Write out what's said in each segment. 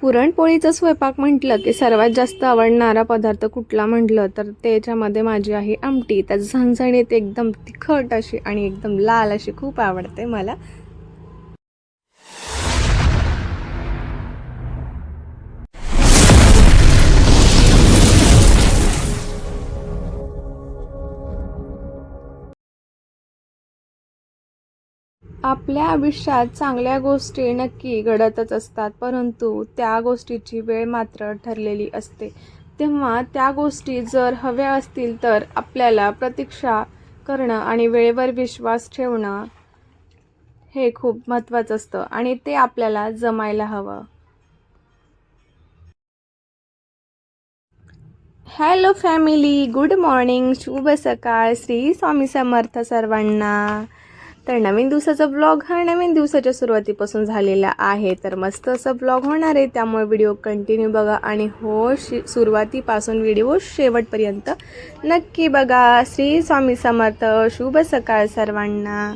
पुरणपोळीचा स्वयंपाक म्हटलं की सर्वात जास्त आवडणारा पदार्थ कुठला म्हटलं तर त्याच्यामध्ये माझी आहे आमटी. त्याचं झणझणीत एकदम तिखट अशी आणि एकदम लाल अशी खूप आवडते मला. आपल्या आयुष्यात चांगल्या गोष्टी नक्की घडतच असतात परंतु त्या गोष्टीची वेळ मात्र ठरलेली असते. तेव्हा त्या गोष्टी जर हव्या असतील तर आपल्याला प्रतीक्षा करणं आणि वेळेवर विश्वास ठेवणं हे खूप महत्त्वाचं असतं आणि ते आपल्याला जमायला हवं. हॅलो फॅमिली गुड मॉर्निंग शुभ सकाळ श्री स्वामी समर्थ सर्वांना. तर नवीन दिवसाचा ब्लॉग हा नवीन दिवसाच्या सुरुवातीपासून झालेला आहे. तर मस्त असं ब्लॉग होणार आहे. त्यामुळे व्हिडिओ कंटिन्यू बघा आणि हो शि सुरुवातीपासून व्हिडिओ शेवटपर्यंत नक्की बघा. श्री स्वामी समर्थ शुभ सकाळ सर्वांना.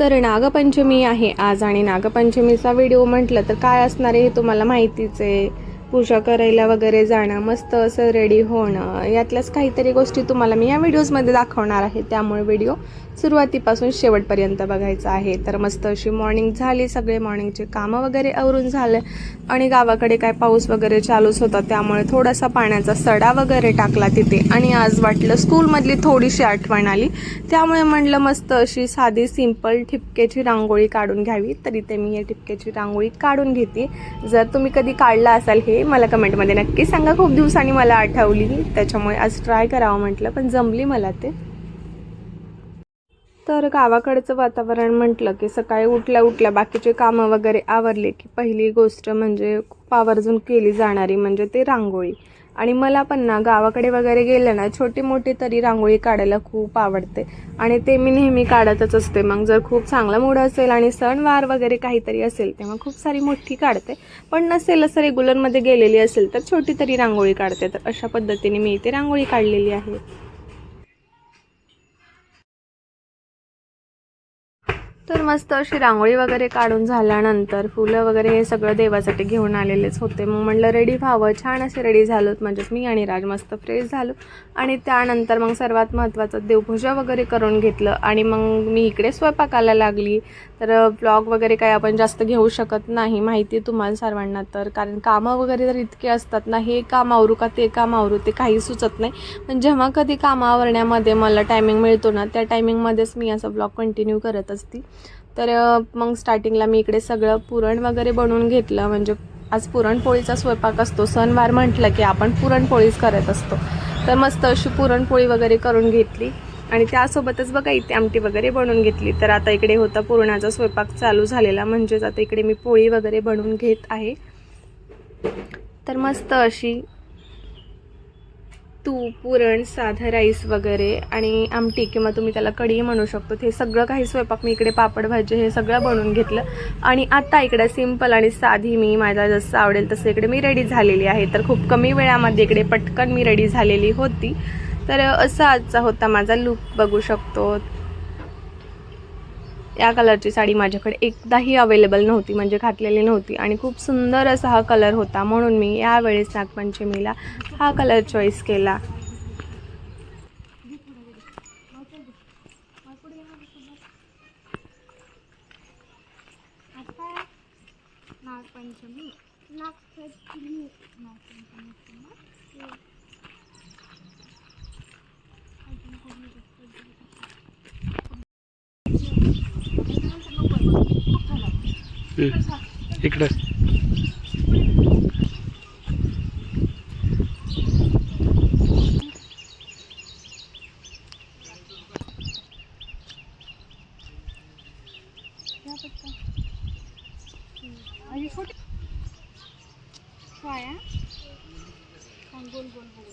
तर नागपंचमी आहे आज आणि नागपंचमीचा व्हिडिओ म्हटलं तर काय असणार आहे हे तुम्हाला माहितीच आहे. पूजा करायला वगैरे जाणं मस्त असं रेडी होणं. यातल्याच काहीतरी गोष्टी तुम्हाला मी या व्हिडिओजमध्ये दाखवणार आहे. त्यामुळे व्हिडिओ सुरुवातीपासून शेवटपर्यंत बघायचा आहे. तर मस्त अशी मॉर्निंग झाली. सगळे मॉर्निंगचे कामं वगैरे आवरून झाले. आणि गावाकडे काय पाऊस वगैरे चालूच होता. त्यामुळे थोडासा पाण्याचा सडा वगैरे टाकला तिथे. आणि आज वाटलं स्कूलमधली थोडीशी आठवण आली. त्यामुळे म्हणलं मस्त अशी साधी सिंपल ठिपक्याची रांगोळी काढून घ्यावी. तरी ते मी या ठिपक्याची रांगोळी काढून घेते. जर तुम्ही कधी काढला असाल हे मला कमेंटमध्ये नक्की सांगा. खूप दिवसांनी मला आठवली. त्याच्यामुळे आज ट्राय करावं म्हटलं पण जमली मला ते. तर गावाकडचं वातावरण म्हटलं की सकाळी उठल्या उठल्या बाकीचे कामं वगैरे आवरले की पहिली गोष्ट म्हणजे खूप आवर्जून केली जाणारी म्हणजे ते रांगोळी. आणि मला पण ना गावाकडे वगैरे गेलं ना छोटी मोठी तरी रांगोळी काढायला खूप आवडते. आणि ते मी नेहमी काढतच असते. मग जर खूप चांगला मूड असेल आणि सणवार वगैरे काहीतरी असेल तेव्हा खूप सारी मोठी काढते. पण नसेल असं रेग्युलरमध्ये गेलेली असेल तर छोटी तरी रांगोळी काढते. तर अशा पद्धतीने मी इथे रांगोळी काढलेली आहे. तर मस्त अशी रांगोळी वगैरे काढून झाल्यानंतर फुलं वगैरे हे सगळं देवासाठी घेऊन आलेलेच होते. मग म्हटलं रेडी व्हावं. छान असे रेडी झालोत म्हणजेच मी आणि राज मस्त फ्रेश झालो. आणि त्यानंतर मग सर्वात महत्त्वाचं देवपूजा वगैरे करून घेतलं. आणि मग मी इकडे स्वयंपाकाला लागली. तर ब्लॉग वगैरे काही आपण जास्त घेऊ शकत नाही माहिती आहे तुम्हाला सर्वांना. तर कारण कामं वगैरे तर इतके असतात ना हे काम आवरू का ते काम आवरू ते काही सुचत नाही. पण जेव्हा कधी कामावरण्यामध्ये मला टायमिंग मिळतो ना त्या टायमिंगमध्येच मी असं ब्लॉग कंटिन्यू करत असते. तर मग स्टार्टिंगला मी इकडे सगळं पुरण वगैरे बनवून घेतलं. म्हणजे आज पुरणपोळीचा स्वयंपाक असतो. सणवार म्हटलं की आपण पुरणपोळीच करत असतो. तर मस्त अशी पुरणपोळी वगैरे करून घेतली. आणि त्यासोबतच बघा इथे आमटी वगैरे बनवून घेतली. तर आता इकडे होता पुरणाचा स्वयंपाक चालू झालेला. म्हणजेच आता इकडे मी पोळी वगैरे बनवून घेत आहे. तर मस्त अशी तूप पुरण साधं राईस वगैरे आणि आमटी किंवा तुम्ही त्याला कढी म्हणू शकतो. हे सगळं काही स्वयंपाक मी इकडे पापड भाजी हे सगळं बनवून घेतलं. आणि आता इकडे सिंपल आणि साधी मी माझा जसं आवडेल तसं इकडे मी रेडी झालेली आहे. तर खूप कमी वेळामध्ये इकडे पटकन मी रेडी झालेली होती. तर असा आजचा होता माझा लुक बघू शकतो. या कलरची साडी माझ्याकडे एकदाही अवेलेबल नव्हती म्हणजे घातलेली नव्हती. आणि खूप सुंदर असा हा कलर होता म्हणून मी यावेळेस नागपंचमीला हा कलर चॉईस केला. नागपंचमी नागपंचमी नागपंचमी इकडं. आणि छोटी छाया गोल गोल गोल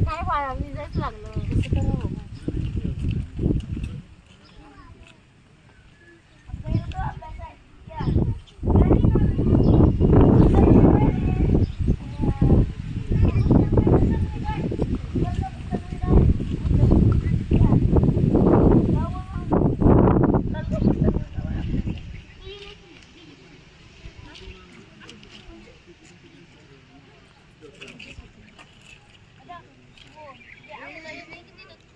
काय पाळा मी जायच लागलं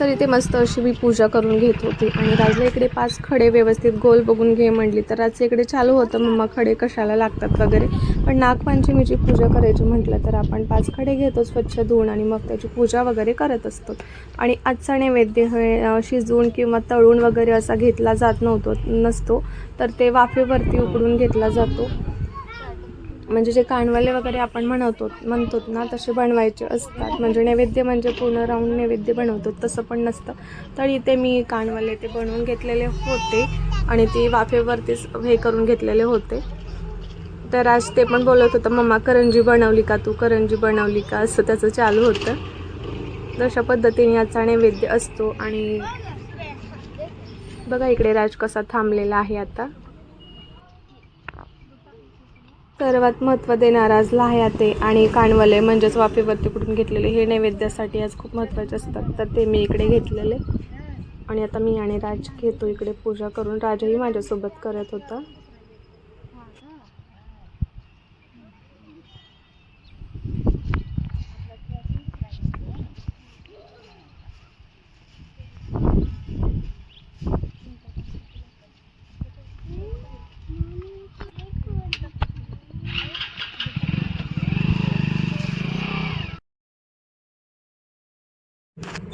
तर इथे मस्त अशी मी पूजा करून घेत होती. आणि राजला इकडे पाच खडे व्यवस्थित गोल बघून घे म्हणली. तर राजचं इकडे चालू होतं. मम्मा खडे कशाला लागतात वगैरे. पण नागपंचमीची पूजा करायची म्हटलं तर आपण पाच खडे घेतो स्वच्छ धुवून आणि मग त्याची पूजा वगैरे करत असतो. आणि आजचा नैवेद्य हे शिजवून किंवा तळून वगैरे असा घेतला जात नव्हतो नसतो. तर ते वाफेवरती उकडून घेतला जातो. म्हणजे जे कानवाले वगैरे आपण म्हणवतो म्हणतो ना तसे बनवायचे असतात. म्हणजे नैवेद्य म्हणजे पूर्ण राऊंड नैवेद्य बनवतो तसं पण नसतं. तर इथे मी कानवाले ते बनवून घेतलेले होते आणि ते वाफेवरतीच हे करून घेतलेले होते. तर आज ते पण बोलत होतं मम्मा करंजी बनवली का तू? करंजी बनवली का? असं त्याचं चालू होतं. तशा पद्धतीने याचा नैवेद्य असतो आणि बघा इकडे राज कसा थांबलेला आहे आता. सर्वात महत्त्व देणारा आज लाह्याते आणि कानवले म्हणजेच वाफेवरती कुठून घेतलेले हे नैवेद्यासाठी आज खूप महत्त्वाचे असतात. तर ते मी इकडे घेतलेले. आणि आता मी आणि राज घेतो इकडे पूजा करून. राजही माझ्यासोबत करत होता.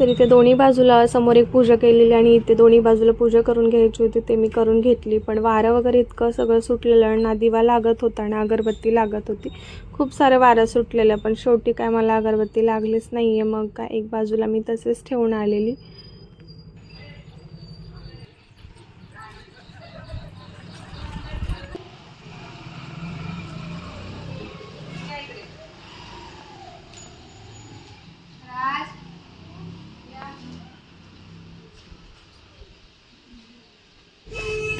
तर इथे दोन्ही बाजूला समोर एक पूजा केलेली आणि इथे दोन्ही बाजूला पूजा करून घ्यायची होती ते मी करून घेतली. पण वारं वगैरे इतकं सगळं सुटलेलं ना दिवा लागत होता ना अगरबत्ती लागत होती. खूप सारं वारं सुटलेलं पण शेवटी काय मला अगरबत्ती लागलीच नाही आहे मग काय एक बाजूला मी तसेच ठेवून आलेली.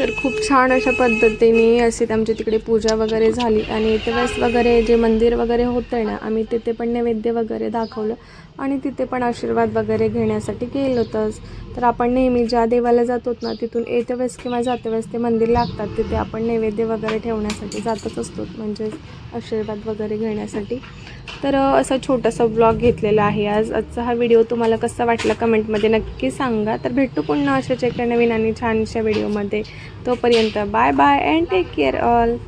तर खूप छान अशा पद्धतीने अशी आमच्या तिकडे पूजा वगैरे झाली. आणि इथे वगैरे जे मंदिर वगैरे होतं ना आम्ही तिथे पण नैवेद्य वगैरे दाखवलं आणि तिथे पण आशीर्वाद वगैरे घेण्यासाठी गेलो होतंच तर आपण नेहमी ज्या देवाला जातो ना तिथून येत्या वेळेस किंवा जात्या वेळेस ते मंदिर लागतात तिथे आपण नैवेद्य वगैरे ठेवण्यासाठी जातच असतो म्हणजेच आशीर्वाद वगैरे घेण्यासाठी. तर असा छोटासा ब्लॉग घेतलेला आहे आज. आजचा हा व्हिडिओ तुम्हाला कसा वाटला कमेंटमध्ये नक्की सांगा. तर भेटू पुन्हा अशाच एका नवीन आणि छानशा व्हिडिओमध्ये तोपर्यंत bye bye and take care all.